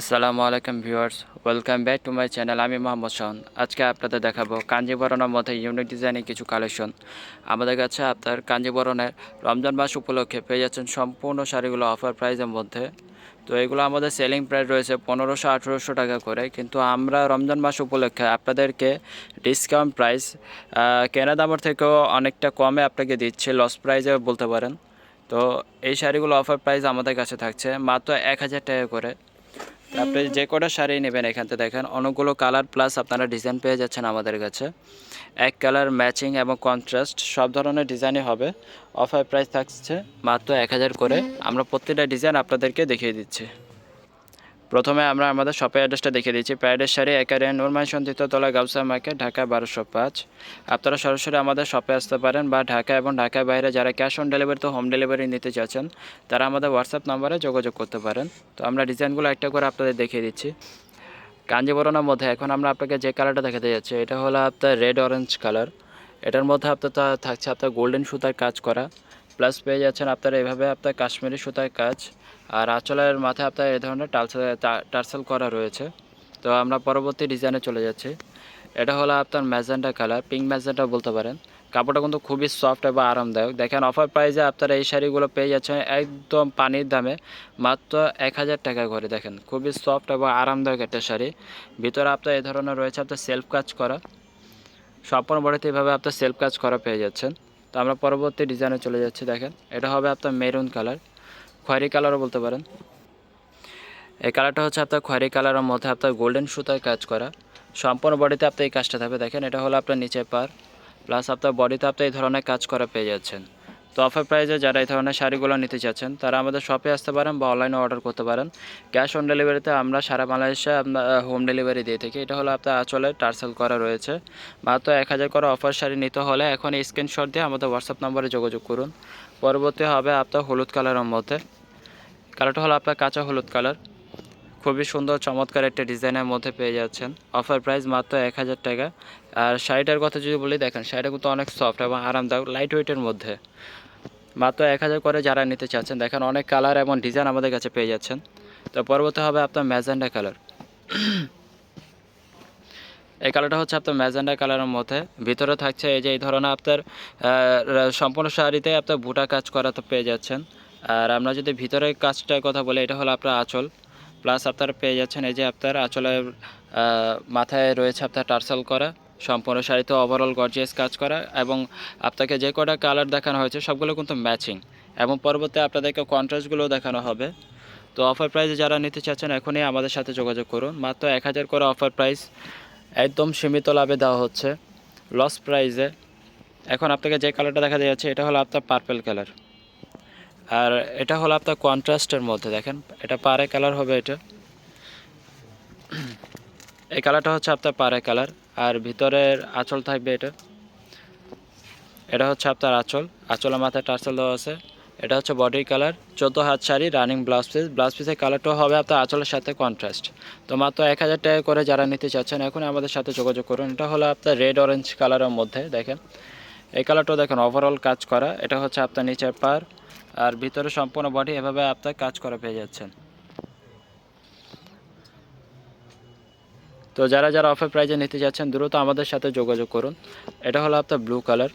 আসসালামু আলাইকুম viewers, welcome back to my channel, আমি মোহাম্মদ শাহন আজকে আপনাদের দেখাবো কাঞ্জিবরণের মধ্যে ইউনিক ডিজাইনের কিছু কালেকশন। আমাদের কাছে আপনার কাঞ্জিবরণের রমজান মাস উপলক্ষে পেয়ে যাচ্ছেন সম্পূর্ণ শাড়িগুলো অফার প্রাইসের মধ্যে। তো এগুলো আমাদের সেলিং প্রাইস রয়েছে পনেরোশো আঠেরোশো টাকা করে, কিন্তু আমরা রমজান মাস উপলক্ষে আপনাদেরকে ডিসকাউন্ট প্রাইস কেনা দামের থেকেও অনেকটা কমে আপনাকে দিচ্ছি লস প্রাইসে বলতে পারেন। তো এই শাড়িগুলো অফার প্রাইস আমাদের কাছে থাকছে মাত্র এক হাজার টাকা করে। আপনি যে কটা শাড়ি নেবেন এখানতে থেকে দেখেন অনেকগুলো কালার প্লাস আপনারা ডিজাইন পেয়ে যাচ্ছেন আমাদের কাছে। এক কালার ম্যাচিং এবং কন্ট্রাস্ট সব ধরনের ডিজাইনই হবে। অফার প্রাইস থাকছে মাত্র এক হাজার করে। আমরা প্রত্যেকটা ডিজাইন আপনাদেরকে দেখিয়ে দিচ্ছি। প্রথমে আমরা আমাদের শপের অ্যাড্রেসটা দেখিয়ে দিচ্ছি। প্যারেডের সারি একারে নুরমান তলা গাউসা মার্কেট ঢাকা বারোশো পাঁচ। আপনারা সরাসরি আমাদের শপে আসতে পারেন বা ঢাকা এবং ঢাকার বাইরে যারা ক্যাশ অন ডেলিভারি তো হোম ডেলিভারি নিতে চাচ্ছেন, তারা আমাদের হোয়াটসঅ্যাপ নাম্বারে যোগাযোগ করতে পারেন। তো আমরা ডিজাইনগুলো একটা করে আপনাদের দেখিয়ে দিচ্ছি। কাঞ্জিবরণের মধ্যে এখন আমরা আপনাকে যে কালারটা দেখাতে যাচ্ছি, এটা হলো আপনার রেড অরেঞ্জ কালার এটার মধ্যে আপনার থাকছে আপনার গোল্ডেন সুতার কাজ করা। প্লাস পেয়ে যাচ্ছেন আপনারা এভাবে আপনার কাশ্মীরি সুতার কাজ। আর আঁচলের মাথায় আপনার এই ধরনের টালসেল টার্সেল করা রয়েছে। তো আমরা পরবর্তী ডিজাইনে চলে যাচ্ছি। এটা হলো আপনার ম্যাজেন্টা কালার পিঙ্ক ম্যাজেন্টা বলতে পারেন। কাপড়টা কিন্তু খুবই সফট এবং আরামদায়ক। দেখেন অফার প্রাইসে আপনারা এই শাড়িগুলো পেয়ে যাচ্ছেন একদম পানির দামে। মাত্র এক হাজার টাকা করে, দেখেন। খুবই সফট এবং আরামদায়ক একটা শাড়ি। ভিতরে আপনার এই ধরনের রয়েছে আপনার সেলফ কাজ করা। সম্পূর্ণ বডিতে এভাবে আপনার সেলফ কাজ করা পেয়ে যাচ্ছেন। তো আমরা পরবর্তী ডিজাইনে চলে যাচ্ছি, দেখেন। এটা হবে আপনার মেরুন কালার খয়েরি কালারও বলতে পারেন। এই কালারটা হচ্ছে আপনার খয়েরি কালারের মধ্যে আপনার গোল্ডেন সুতায় কাজ করা। সম্পূর্ণ বডিতে আপনার এই কাজটা থাকবে। দেখেন, এটা হলো আপনার নিচে পার প্লাস আপনার বডিতে আপনি এই ধরনের কাজ করা পেয়ে যাচ্ছেন। তো অফার প্রাইসে যারা এই ধরনের শাড়িগুলো নিতে চাচ্ছেন, তারা আমাদের শপে আসতে পারেন বা অনলাইনে অর্ডার করতে পারেন। ক্যাশ অন ডেলিভারিতে আমরা সারা বাংলাদেশে হোম ডেলিভারি দিয়ে থাকি। এটা হলো আপনার আঁচলে টার্সেল করা রয়েছে। মাত্র এক হাজার করে অফার শাড়ি নিতে হলে এখন স্ক্রিনশট দিয়ে আমাদের হোয়াটসঅ্যাপ নম্বরে যোগাযোগ করুন। পরবর্তী হবে আপনার হলুদ কালারের মধ্যে। কালারটা হলো আপনার কাঁচা হলুদ কালার খুবই সুন্দর, চমৎকার একটা ডিজাইনের মধ্যে পেয়ে যাচ্ছেন। অফার প্রাইস মাত্র এক হাজার টাকা। আর শাড়িটার কথা যদি বলি, দেখেন, শাড়িটা কিন্তু অনেক সফট এবং আরামদায়ক লাইট ওয়েটের মধ্যে। মাত্র এক হাজার করে যারা নিতে চাচ্ছেন, দেখেন অনেক কালার এবং ডিজাইন আমাদের কাছে পেয়ে যাচ্ছেন। তো পরবর্তী হবে আপনার ম্যাজেন্ডা কালার এই কালারটা হচ্ছে আপনার ম্যাজেন্ডা কালারের মধ্যে। ভিতরে থাকছে এই যে, এই ধরনের আপনার সম্পূর্ণ শাড়িতে আপনার বুটা কাজ করা তো পেয়ে যাচ্ছেন। আর আমরা যদি ভিতরের কাজটার কথা বলি, এটা হলো আপনার আঁচল। প্লাস আপনারা পেয়ে যাচ্ছেন এই যে আপনার আঁচলের মাথায় রয়েছে আপনার টার্সেল করা। সম্পূর্ণ শাড়িতে ওভারঅল গর্জিয়াস কাজ করা এবং আপনাকে যে কটা কালার দেখানো হয়েছে, সবগুলো কিন্তু ম্যাচিং এবং পরবর্তী আপনাদেরকে কন্ট্রাস্টগুলোও দেখানো হবে। তো অফার প্রাইসে যারা নিতে চাচ্ছেন, এখনই আমাদের সাথে যোগাযোগ করুন। মাত্র এক হাজার করে অফার প্রাইস একদম সীমিত লাভে দেওয়া হচ্ছে। লস প্রাইসে এখন আপনাকে যে কালারটা দেখা যাচ্ছে, এটা হলো আপনার পার্পেল কালার আর এটা হলো আপনার কন্ট্রাস্টের মধ্যে, দেখেন। এটা পারে কালার হবে এটা। এই কালারটা হচ্ছে আপনার পারে কালার আর ভিতরের আঁচল থাকবে এটা। এটা হচ্ছে আপনার আঁচল। আঁচলের মাথায় টার্সেল দেওয়া আছে। এটা হচ্ছে বডি কালার। চোদ্দ হাত sari, running blouse piece. Blouse পিসের কালারটাও হবে আপনার আঁচলের সাথে কন্ট্রাস্ট তো মাত্র এক হাজার টাকা করে যারা নিতে চাচ্ছেন, এখন আমাদের সাথে যোগাযোগ করুন। এটা হলো আপনার রেড অরেঞ্জ কালারের মধ্যে, দেখেন। এই কালারটাও দেখেন ওভারঅল কাজ করা। এটা হচ্ছে আপনার নিচের পার আর ভিতরে সম্পূর্ণ বডি এভাবে আপনার কাজ করা পেয়ে যাচ্ছেন। তো যারা যারা অফার প্রাইজে নিতে যাচ্ছেন, দ্রুত আমাদের সাথে যোগাযোগ করুন। এটা হলো আপনার ব্লু কালার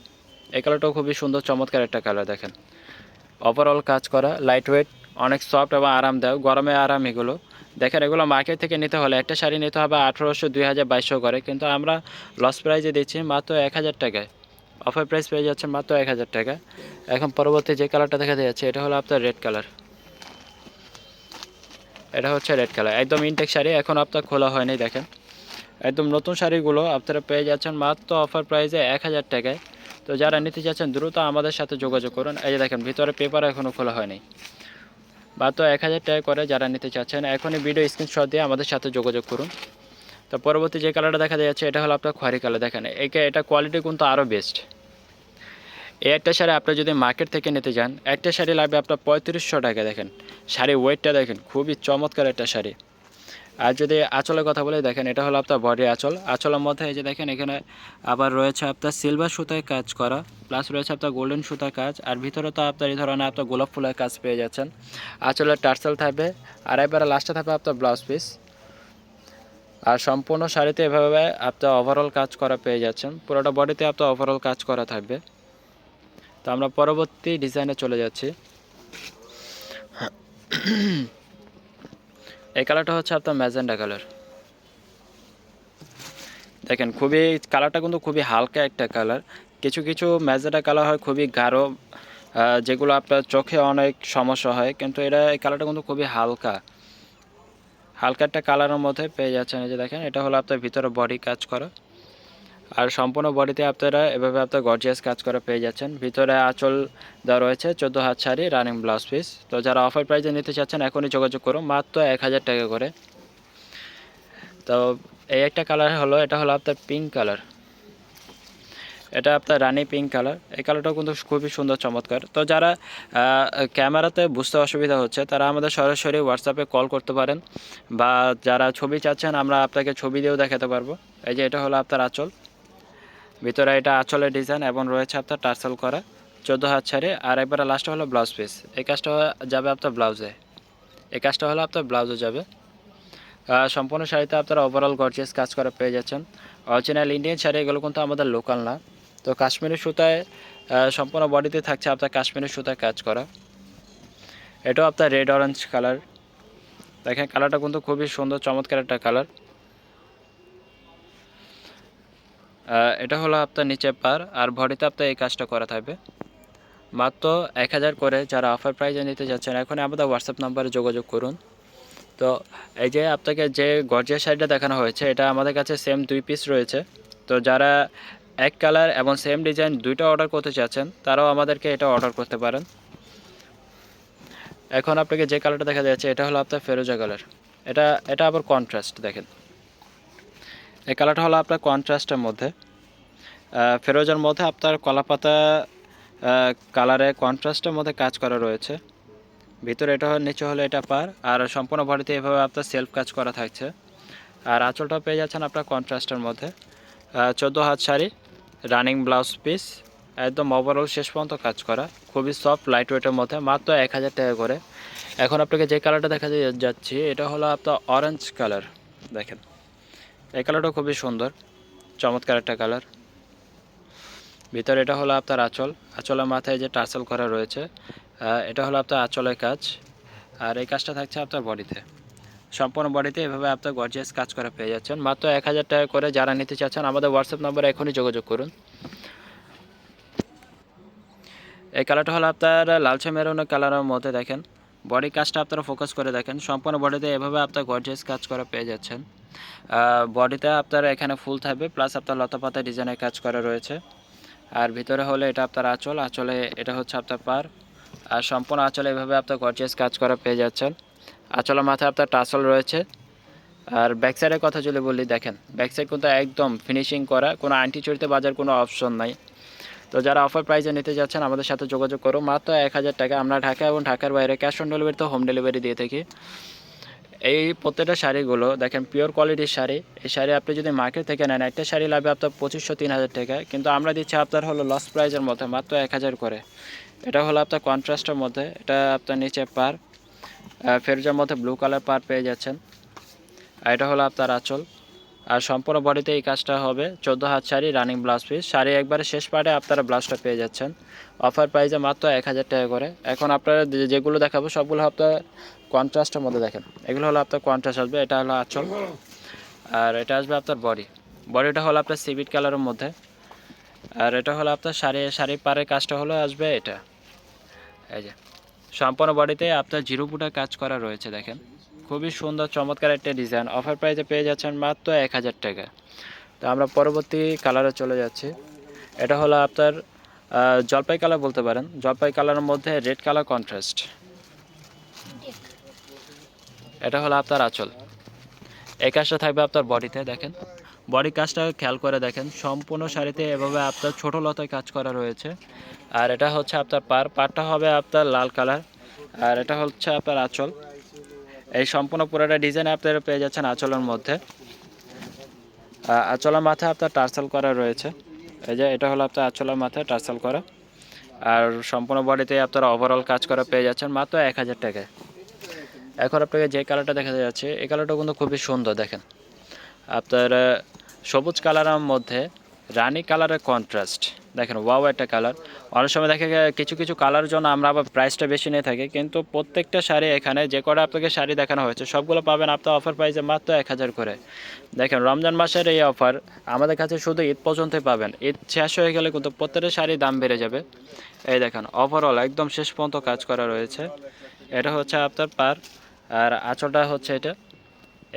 এই কালারটাও খুবই সুন্দর, চমৎকার একটা কালার দেখেন। ওভারঅল কাজ করা লাইট ওয়েট অনেক সফট এবং আরামদায়ক, গরমে আরাম এগুলো। দেখেন, এগুলো মার্কেট থেকে নিতে হলে একটা শাড়ি নিতে হবে আঠেরোশো, দুই হাজার বাইশশো করে, কিন্তু আমরা লস প্রাইজে দিচ্ছি মাত্র এক হাজার টাকায়। অফার প্রাইস পেয়ে যাচ্ছে মাত্র এক হাজার টাকা। এখন পরবর্তী যে কালারটা দেখা যাচ্ছে, এটা হলো আপনার রেড কালার এটা হচ্ছে রেড কালার একদম ইনটেক শাড়ি, এখন আপনার খোলা হয়নি, দেখেন। একদম নতুন শাড়িগুলো আপনারা পেয়ে যাচ্ছেন মাত্র অফার প্রাইসে এক হাজার টাকায়। তো যারা নিতে চাচ্ছেন দ্রুত আমাদের সাথে যোগাযোগ করুন। এই যে দেখেন, ভিতরে পেপার এখনও খোলা হয়নি। মাত্র এক হাজার টাকা করে যারা নিতে চাচ্ছেন, এখনই ভিডিও স্ক্রিনশট দিয়ে আমাদের সাথে যোগাযোগ করুন। তো পরবর্তী যে কালারটা দেখা যাচ্ছে, এটা হলো আপনার খয়েরি কালার দেখেন, একে এটা কোয়ালিটি কিন্তু আরও বেস্ট এই একটা শাড়ি আপনি যদি মার্কেট থেকে নিতে যান, একটা শাড়ি লাগবে আপনার পঁয়ত্রিশশো টাকা দেখেন শাড়ি ওয়েটটা দেখেন, খুবই চমৎকার একটা শাড়ি। আর যদি আঁচলের কথা বলে, দেখেন এটা হলো আপনার বডি আঁচল। আঁচলের মধ্যে এই যে দেখেন, এখানে আবার রয়েছে আপনার সিলভার সুতায় কাজ করা প্লাস রয়েছে আপনার গোল্ডেন সুতার কাজ, আর ভিতরে তো আপনার এই ধরনের আপনার গোলাপ ফুলের কাজ পেয়ে যাচ্ছেন। আঁচলের টার্সেল থাকবে, আর একবারে লাস্টে থাকবে আপনার ব্লাউজ পিস আর সম্পূর্ণ শাড়িতে এভাবে আপনার ওভারঅল কাজ করা পেয়ে যাচ্ছেন। পুরোটা বডিতে আপনার ওভারঅল কাজ করা থাকবে। তো আমরা পরবর্তী ডিজাইনে চলে যাচ্ছি। এই কালারটা হচ্ছে আপনার ম্যাজেন্ডা কালার দেখেন, খুবই কালারটা কিন্তু খুবই হালকা একটা কালার কিছু কিছু ম্যাজেন্ডা কালার হয় খুবই গাঢ় যেগুলো আপনার চোখে অনেক সমস্যা হয়, কিন্তু এটা, এই কালারটা কিন্তু খুবই হালকা। হালকা একটা কালারের মধ্যে পেয়ে যাচ্ছেন এই যে দেখেন, এটা হলো আপনার ভিতরে বডি কাজ করা। আর সম্পূর্ণ বডিতে আপনারা এভাবে আপনার গর্জিয়াস কাজ করে পেয়ে যাচ্ছেন। ভিতরে আঁচল দেওয়া রয়েছে, চোদ্দ হাত শাড়ি রানিং ব্লাউজ পিস তো যারা অফার প্রাইজে নিতে চাচ্ছেন, এখনই যোগাযোগ করুন, মাত্র এক হাজার টাকা করে। তো এই একটা কালার হলো, এটা হলো আপনার পিঙ্ক কালার এটা আপনার রানি পিঙ্ক কালার এই কালারটাও কিন্তু খুবই সুন্দর, চমৎকার। তো যারা ক্যামেরাতে বুঝতে অসুবিধা হচ্ছে, তারা আমাদের সরাসরি হোয়াটসঅ্যাপে কল করতে পারেন। বা যারা ছবি চাচ্ছেন, আমরা আপনাকে ছবি দিয়েও দেখাতে পারব। এই যে এটা হলো আপনার আঁচল। ভিতরে এটা আঁচলের ডিজাইন এবং রয়েছে আপনার টার্সেল করা। চোদ্দ হাত ছাড়ে। আর একবার লাস্টে হলো ব্লাউজ পিস এই কাজটা যাবে আপনার ব্লাউজে এই কাজটা হলো আপনার ব্লাউজে যাবে। সম্পূর্ণ শাড়িতে আপনারা ওভারঅল গর্জিয়াস কাজ করা পেয়ে যাচ্ছেন। অরিজিনাল ইন্ডিয়ান শাড়ি, এগুলো কিন্তু আমাদের লোকাল না। তো কাশ্মীরি সুতায় সম্পূর্ণ বডিতে থাকছে আপনার কাশ্মীরি সুতায় কাজ করা। এটাও আপনার রেড অরেঞ্জ কালার দেখেন কালারটা কিন্তু খুবই সুন্দর, চমৎকার একটা কালার এটা হলো আপনার নিচে পার, আর বডিতে আপনার এই কাজটা করা থাকবে। মাত্র এক হাজার করে যারা অফার প্রাইজে নিতে যাচ্ছেন, এখন আমাদের হোয়াটসঅ্যাপ নাম্বারে যোগাযোগ করুন। তো এই যে আপনাকে যে গর্জিয়া শাড়িটা দেখানো হয়েছে, এটা আমাদের কাছে সেম দুই পিস রয়েছে। তো যারা এক কালার এবং সেম ডিজাইন দুইটা অর্ডার করতে চাচ্ছেন, তারাও আমাদেরকে এটা অর্ডার করতে পারেন। এখন আপনাকে যে কালারটা দেখা যাচ্ছে, এটা হলো আপনার ফেরোজা কালার এটা এটা আবার কন্ট্রাস্ট দেখেন। এই কালারটা হলো আপনার কন্ট্রাস্টের মধ্যে। ফেরোজার মধ্যে আপনার কলাপাতা কালারে কন্ট্রাস্টের মধ্যে কাজ করা রয়েছে। ভিতরে এটা নিচে হলো এটা পার, আর সম্পূর্ণ বডিতে এভাবে আপনার সেলফ কাজ করা থাকছে। আর আঁচলটা পেয়ে যাচ্ছেন আপনার কন্ট্রাস্টের মধ্যে। চোদ্দ হাত শাড়ি রানিং ব্লাউজ পিস একদম ওভারঅল শেষ পর্যন্ত কাজ করা, খুবই সফট লাইট ওয়েটের মধ্যে, মাত্র এক হাজার টাকা করে। এখন আপনাকে যে কালারটা দেখা যাচ্ছে, এটা হলো আপনার অরেঞ্জ কালার দেখেন। এই কালারটা খুবই সুন্দর, চমৎকার একটা কালার। ভিতরে এটা হলো আপনার আঁচল, আঁচলের মাথায় যে টার্সেল করা রয়েছে এটা হলো আপনার আঁচলের কাজ, আর এই কাজটা থাকছে আপনার বডিতে। সম্পূর্ণ বডিতে এভাবে আপনার গর্জিয়াস কাজ করা পেয়ে যাচ্ছেন। মাত্র এক হাজার টাকা করে যারা নিতে চাচ্ছেন, আমাদের হোয়াটসঅ্যাপ নম্বরে এখনই যোগাযোগ করুন। এই কালারটা হলো আপনার লালচে মেরুনের কালারের মধ্যে দেখেন। বডি কাজটা আপনারা ফোকাস করে দেখেন। সম্পূর্ণ বডিতে এভাবে আপনার গর্জিয়াস কাজ করা পেয়ে যাচ্ছেন। বডিতে আপনার এখানে ফুল থাকবে প্লাস আপনার লতা পাতা ডিজাইনের কাজ করা রয়েছে। আর ভিতরে হলে এটা আপনার আঁচল, আঁচলে এটা হচ্ছে আপনার পার। আর সম্পূর্ণ আঁচলে এভাবে আপনার গর্জিয়াস কাজ করা পেয়ে যাচ্ছেন। আঁচলের মাথায় আপনার টাসল রয়েছে। আর ব্যাক সাইডের কথা যদি বলি, দেখেন ব্যাক সাইড কিন্তু একদম ফিনিশিং করা, কোনো আন্টি চড়িতে বাজার কোনো অপশন নাই। তো যারা অফার প্রাইসে নিতে যাচ্ছেন, আমাদের সাথে যোগাযোগ করো মাত্র এক হাজার টাকা আমরা ঢাকা এবং ঢাকার বাইরে ক্যাশ অন ডেলিভারিতে হোম ডেলিভারি দিয়ে থাকি। এই প্রত্যেকটা শাড়িগুলো, দেখেন পিওর কোয়ালিটির শাড়ি। এই শাড়ি আপনি যদি মার্কেট থেকে নেন, একটা শাড়ি লাগবে আপনার পঁচিশশো তিন হাজার টাকা। কিন্তু আমরা দিচ্ছি আপনার হলো লস প্রাইজের মধ্যে মাত্র এক হাজার করে। এটা হলো আপনার কন্ট্রাস্টের মধ্যে। এটা আপনার নিচে পার ফেরুজার মধ্যে ব্লু কালার পার পেয়ে যাচ্ছেন। আর এটা হলো আপনার আঁচল। আর সম্পূর্ণ বডিতে এই কাজটা হবে। চোদ্দ হাত sari running blouse piece sari একবারে শেষ পার্টে আপনারা ব্লাউজটা পেয়ে যাচ্ছেন। অফার প্রাইসে মাত্র এক হাজার টাকা করে। এখন আপনারা যেগুলো দেখাবো, সবগুলো আপনার কন্ট্রাস্টের মধ্যে দেখেন। এগুলো হলো আপনার কন্ট্রাস্ট আসবে, এটা হলো আঁচল। আর এটা আসবে আপনার বডি। বডিটা হলো আপনার সিভিট কালারের মধ্যে। আর এটা হলো আপনার শাড়ি শাড়ি পাড়ের কাজটা হলো আসবে এটা। এই যে, সম্পূর্ণ বডিতে আপনার জিরো বুটা কাজ করা রয়েছে, দেখেন। খুবই সুন্দর, চমৎকার একটা ডিজাইন। অফার প্রাইসে পেয়ে যাচ্ছেন মাত্র এক হাজার টাকা। তো আমরা পরবর্তী কালারে চলে যাচ্ছি। এটা হলো আপনার জলপাই কালার বলতে পারেন। জলপাই কালারের মধ্যে রেড কালার কন্ট্রাস্ট। এটা হলো আপনার আঁচল। এই কাজটা থাকবে আপনার বডিতে, দেখেন। বডি কাজটা খেয়াল করে দেখেন, সম্পূর্ণ শাড়িতে এভাবে আপনার ছোট লতায় কাজ করা রয়েছে। আর এটা হচ্ছে আপনার পার, পারটা হবে আপনার লাল কালার। আর এটা হচ্ছে আপনার আঁচল। এই সম্পূর্ণ পুরোটা ডিজাইন আপনারা পেয়ে যাচ্ছেন আঁচলের মধ্যে। আঁচলের মাথায় আপনার টার্সেল করা রয়েছে। এই যে, এটা হলো আপনার আঁচলের মাথায় টার্সেল করা। আর সম্পূর্ণ বডিতে আপনারা ওভারঅল কাজ করা পেয়ে যাচ্ছেন মাত্র এক হাজার টাকায়। এখন আপনাকে যে কালারটা দেখা যাচ্ছে, এই কালারটা কিন্তু খুবই সুন্দর, দেখেন। আপনার সবুজ কালারের মধ্যে রানি কালারের কন্ট্রাস্ট দেখেন ওয়াও একটা কালার অনেক সময় দেখা যায় কিছু কিছু কালার জন্য আমরা আবার প্রাইসটা বেশি নিয়ে থাকি, কিন্তু প্রত্যেকটা শাড়ি এখানে যে কটা আপনাকে শাড়ি দেখানো হয়েছে, সবগুলো পাবেন আপনার অফার প্রাইসে মাত্র এক হাজার করে। দেখেন, রমজান মাসের এই অফার আমাদের কাছে শুধু ঈদ পর্যন্তই পাবেন। ঈদ শেষ হয়ে গেলে কিন্তু প্রত্যেকটা শাড়ির দাম বেড়ে যাবে। এই দেখেন ওভারঅল একদম শেষ পর্যন্ত কাজ করা রয়েছে। এটা হচ্ছে আপনার পার আর আঁচলটা হচ্ছে এটা।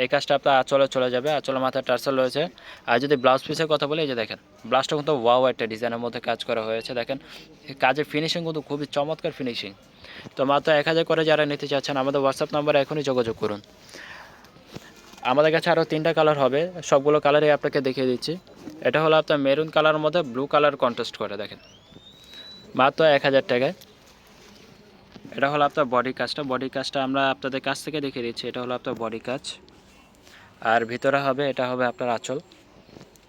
এই কাজটা আপনার আঁচলে চলে যাবে, আঁচলের মাথায় টার্সেল রয়েছে। আর যদি ব্লাউজ পিসের কথা বলি, এই যে দেখেন, ব্লাউজটা কিন্তু ওয়াও একটা ডিজাইনের মধ্যে কাজ করা হয়েছে, দেখেন। কাজের ফিনিশিং কিন্তু খুবই চমৎকার ফিনিশিং তো মাত্র এক হাজার করে যারা নিতে চাচ্ছেন, আমাদের হোয়াটসঅ্যাপ নাম্বারে এখনই যোগাযোগ করুন। আমাদের কাছে আরও তিনটা কালার হবে, সবগুলো কালারই আপনাকে দেখিয়ে দিচ্ছি। এটা হলো আপনার মেরুন কালারের মধ্যে ব্লু কালার কন্ট্রাস্ট করে, দেখেন। মাত্র এক হাজার টাকায়। এটা হলো আপনার বডি কাজটা বডি কাজটা আমরা আপনাদের কাছ থেকে দেখিয়ে দিচ্ছি। এটা হলো আপনার বডি কাজ আর ভিতরে হবে, এটা হবে আপনার আঁচল।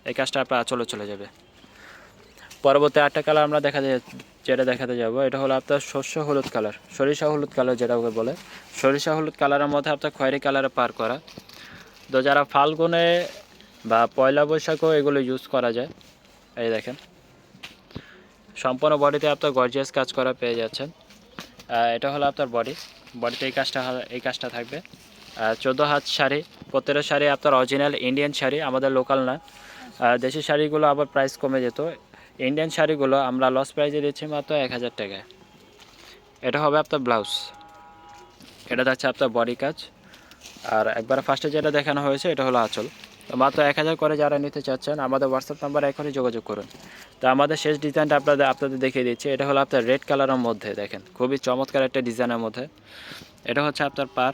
এই কাজটা আপনার আঁচলে চলে যাবে। পরবর্তী আটটা কালার আমরা দেখা যেটা দেখাতে যাব, এটা হলো আপনার শস্য হলুদ কালার সরিষা হলুদ কালার যেটা ওকে বলে। সরিষা হলুদ কালারের মধ্যে আপনার খয়েরি কালারে পার করা। তো যারা ফাল্গুনে বা পয়লা বৈশাখও এগুলো ইউজ করা যায়, এই দেখেন। সম্পূর্ণ বডিতে আপনার গর্জিয়াস কাজ করা পেয়ে যাচ্ছেন। এটা হলো আপনার বডি বডিতে এই কাজটা এই কাজটা থাকবে। চোদ্দ হাত শাড়ি প্রত্যেকটা শাড়ি আপনার অরিজিনাল ইন্ডিয়ান শাড়ি, আমাদের লোকাল না। দেশি শাড়িগুলো আবার প্রাইস কমে যেত। ইন্ডিয়ান শাড়িগুলো আমরা লস প্রাইজে দিচ্ছি মাত্র এক হাজার টাকায়। এটা হবে আপনার ব্লাউজ এটা যাচ্ছে আপনার বডি কাজ। আর একবার ফার্স্টে যেটা দেখানো হয়েছে, এটা হলো আঁচল। মাত্র এক হাজার করে যারা নিতে চাচ্ছেন, আমাদের হোয়াটসঅ্যাপ নাম্বার এখনই যোগাযোগ করুন। তো আমাদের শেষ ডিজাইনটা আপনাদের আপনাদের দেখিয়ে দিচ্ছি। এটা হলো আপনার রেড কালারের মধ্যে, দেখেন, খুবই চমৎকার একটা ডিজাইনের মধ্যে। এটা হচ্ছে আপনার পার,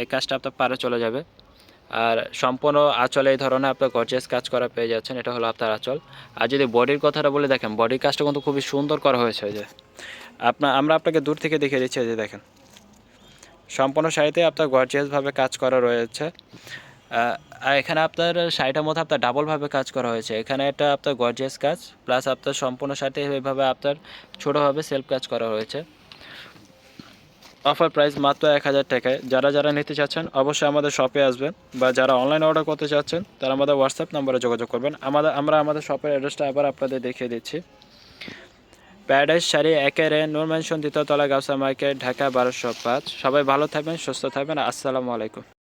এই কাজটা আপনার পারে চলে যাবে। আর সম্পূর্ণ আঁচলে, এই ধরনের আপনার গর্জিয়াস কাজ করা পেয়ে যাচ্ছেন, এটা হলো আপনার আঁচল। আর যদি বডির কথাটা বলে, দেখেন বডির কাজটা কিন্তু খুবই সুন্দর করা হয়েছে যে। আপনার আমরা আপনাকে দূর থেকে দেখিয়ে দিচ্ছি যে দেখেন। সম্পূর্ণ শাড়িতে আপনার গর্জিয়াসভাবে কাজ করা রয়েছে। এখানে আপনার শাড়িটার মধ্যে আপনার ডাবলভাবে কাজ করা হয়েছে। এখানে একটা আপনার গর্জিয়াস কাজ প্লাস আপনার সম্পূর্ণ শাড়িতে এইভাবে আপনার ছোটোভাবে সেলফ কাজ করা হয়েছে। অফার প্রাইস মাত্র এক হাজার টাকায়। যারা যারা নিতে চাচ্ছেন, অবশ্যই আমাদের শপে আসবেন, বা যারা অনলাইন অর্ডার করতে চাচ্ছেন, তারা আমাদের হোয়াটসঅ্যাপ নম্বরে যোগাযোগ করবেন। আমাদের, আমরা আমাদের শপের অ্যাড্রেসটা আবার আপনাদের দেখিয়ে দিচ্ছি। প্যারাডাইস শাড়ি একেরে নূর মেনশন দ্বিতীয়তলা গাউসা মার্কেট, ঢাকা বারোশো পাঁচ। সবাই ভালো থাকবেন, সুস্থ থাকবেন। আসসালামু আলাইকুম।